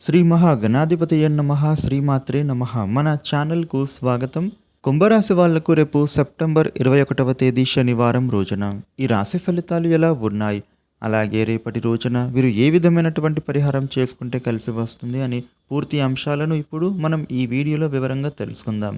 శ్రీ మహాగణాధిపతయ నమ శ్రీమాత్రే నమ. మన ఛానల్కు స్వాగతం. కుంభరాశి వాళ్ళకు రేపు సెప్టెంబర్ ఇరవై ఒకటవ తేదీ శనివారం రోజున ఈ రాశి ఫలితాలు ఎలా ఉన్నాయి? అలాగే రేపటి రోజున వీరు ఏ విధమైనటువంటి పరిహారం చేసుకుంటే కలిసి వస్తుంది అని పూర్తి అంశాలను ఇప్పుడు మనం ఈ వీడియోలో వివరంగా తెలుసుకుందాం.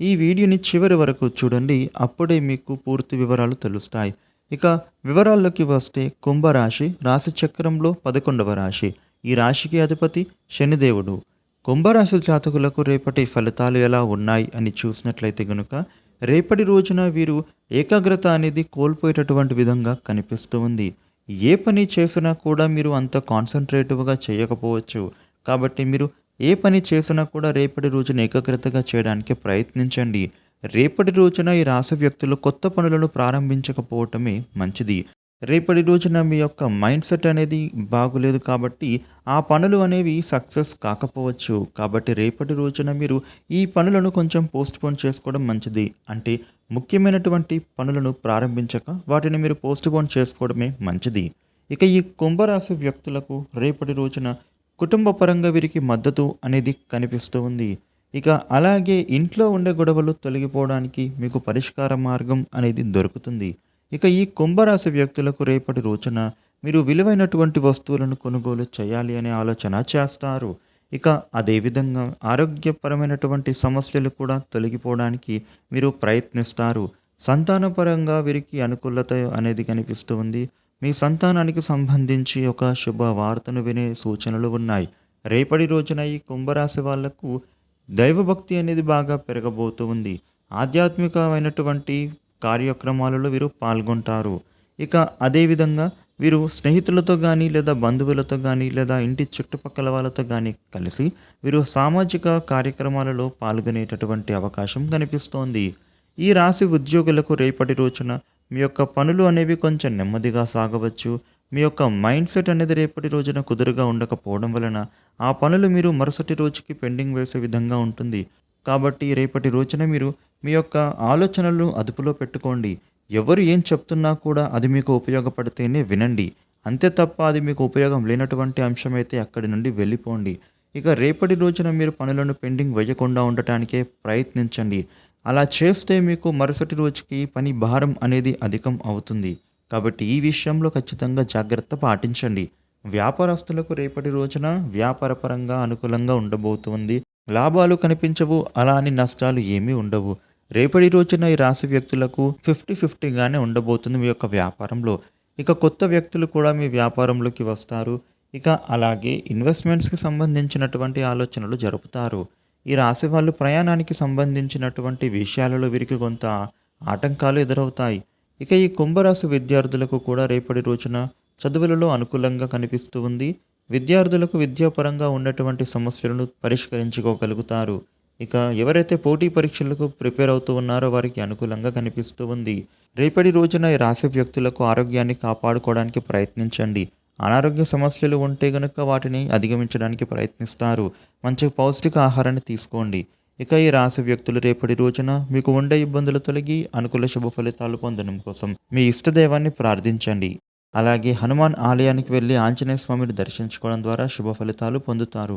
ఈ వీడియోని చివరి వరకు చూడండి అప్పుడే మీకు పూర్తి వివరాలు తెలుస్తాయి. ఇక వివరాల్లోకి వస్తే కుంభరాశి రాశి చక్రంలో పదకొండవ రాశి. ఈ రాశికి అధిపతి శనిదేవుడు కుంభరాశి జాతకులకు రేపటి ఫలితాలు ఎలా ఉన్నాయి అని చూసినట్లయితే గనుక రేపటి రోజున వీరు ఏకాగ్రత అనేది కోల్పోయేటటువంటి విధంగా కనిపిస్తూ ఉంది. ఏ పని చేసినా కూడా మీరు అంత కాన్సన్ట్రేటివ్గా చేయకపోవచ్చు. కాబట్టి మీరు ఏ పని చేసినా కూడా రేపటి రోజున ఏకాగ్రతగా చేయడానికి ప్రయత్నించండి. రేపటి రోజున ఈ రాశి వ్యక్తులు కొత్త పనులను ప్రారంభించకపోవటమే మంచిది. రేపటి రోజున మీ యొక్క మైండ్ సెట్ అనేది బాగులేదు కాబట్టి ఆ పనులు అనేవి సక్సెస్ కాకపోవచ్చు. కాబట్టి రేపటి రోజున మీరు ఈ పనులను కొంచెం పోస్ట్పోన్ చేసుకోవడం మంచిది. అంటే ముఖ్యమైనటువంటి పనులను ప్రారంభించక వాటిని మీరు పోస్ట్పోన్ చేసుకోవడమే మంచిది. ఇక ఈ కుంభరాశి వ్యక్తులకు రేపటి రోజున కుటుంబ పరంగా వీరికి మద్దతు అనేది కనిపిస్తూ ఉంది. ఇక అలాగే ఇంట్లో ఉండే గొడవలు తొలగిపోవడానికి మీకు పరిష్కార మార్గం అనేది దొరుకుతుంది. ఇక ఈ కుంభరాశి వ్యక్తులకు రేపటి రోజున మీరు విలువైనటువంటి వస్తువులను కొనుగోలు చేయాలి అనే ఆలోచన చేస్తారు. ఇక అదేవిధంగా ఆరోగ్యపరమైనటువంటి సమస్యలు కూడా తొలగిపోవడానికి మీరు ప్రయత్నిస్తారు. సంతానపరంగా వీరికి అనుకూలత అనేది కనిపిస్తూ ఉంది. మీ సంతానానికి సంబంధించి ఒక శుభ వార్తను వినే సూచనలు ఉన్నాయి. రేపటి రోజున ఈ కుంభరాశి వాళ్ళకు దైవభక్తి అనేది బాగా పెరగబోతూ ఉంది. ఆధ్యాత్మికమైనటువంటి కార్యక్రమాలలో వీరు పాల్గొంటారు. ఇక అదేవిధంగా వీరు స్నేహితులతో కానీ లేదా బంధువులతో కానీ లేదా ఇంటి చుట్టుపక్కల వాళ్ళతో కానీ కలిసి వీరు సామాజిక కార్యక్రమాలలో పాల్గొనేటటువంటి అవకాశం కనిపిస్తోంది. ఈ రాశి ఉద్యోగులకు రేపటి రోజున మీ యొక్క పనులు అనేవి కొంచెం నెమ్మదిగా సాగవచ్చు. మీ యొక్క మైండ్ సెట్ అనేది రేపటి రోజున కుదురుగా ఉండకపోవడం వలన ఆ పనులు మీరు మరుసటి రోజుకి పెండింగ్ వేసే విధంగా ఉంటుంది. కాబట్టి రేపటి రోజున మీరు మీ యొక్క ఆలోచనలు అదుపులో పెట్టుకోండి. ఎవరు ఏం చెప్తున్నా కూడా అది మీకు ఉపయోగపడితేనే వినండి. అంతే తప్ప అది మీకు ఉపయోగం లేనటువంటి అంశమైతే అక్కడి నుండి వెళ్ళిపోండి. ఇక రేపటి రోజున మీరు పనులను పెండింగ్ వేయకుండా ఉండటానికే ప్రయత్నించండి. అలా చేస్తే మీకు మరుసటి రోజుకి పని భారం అనేది అధికం అవుతుంది. కాబట్టి ఈ విషయంలో ఖచ్చితంగా జాగ్రత్త పాటించండి. వ్యాపారస్తులకు రేపటి రోజున వ్యాపారపరంగా అనుకూలంగా ఉండబోతుంది. లాభాలు కనిపించవు అలా అని నష్టాలు ఏమీ ఉండవు. రేపటి రోజున ఈ రాశి వ్యక్తులకు ఫిఫ్టీ ఫిఫ్టీగానే ఉండబోతుంది మీ యొక్క వ్యాపారంలో. ఇక కొత్త వ్యక్తులు కూడా మీ వ్యాపారంలోకి వస్తారు. ఇక అలాగే ఇన్వెస్ట్మెంట్స్కి సంబంధించినటువంటి ఆలోచనలు జరుపుతారు. ఈ రాశి వాళ్ళు ప్రయాణానికి సంబంధించినటువంటి విషయాలలో వీరికి కొంత ఆటంకాలు ఎదురవుతాయి. ఇక ఈ కుంభరాశి విద్యార్థులకు కూడా రేపటి రోజున చదువులలో అనుకూలంగా కనిపిస్తూ ఉంది. విద్యార్థులకు విద్యాపరంగా ఉన్నటువంటి సమస్యలను పరిష్కరించుకోగలుగుతారు. ఇక ఎవరైతే పోటీ పరీక్షలకు ప్రిపేర్ అవుతూ ఉన్నారో వారికి అనుకూలంగా కనిపిస్తూ ఉంది. రేపటి రోజున ఈ రాశి వ్యక్తులకు ఆరోగ్యాన్ని కాపాడుకోవడానికి ప్రయత్నించండి. అనారోగ్య సమస్యలు ఉంటే గనుక వాటిని అధిగమించడానికి ప్రయత్నిస్తారు. మంచి పౌష్టిక ఆహారాన్ని తీసుకోండి. ఇక ఈ రాశి వ్యక్తులు రేపటి రోజున మీకు ఉండే ఇబ్బందులు తొలగి అనుకూల శుభ ఫలితాలు పొందడం కోసం మీ ఇష్టదైవాన్ని ప్రార్థించండి. అలాగే హనుమాన్ ఆలయానికి వెళ్ళి ఆంజనేయ స్వామిని దర్శించుకోవడం ద్వారా శుభ ఫలితాలు పొందుతారు.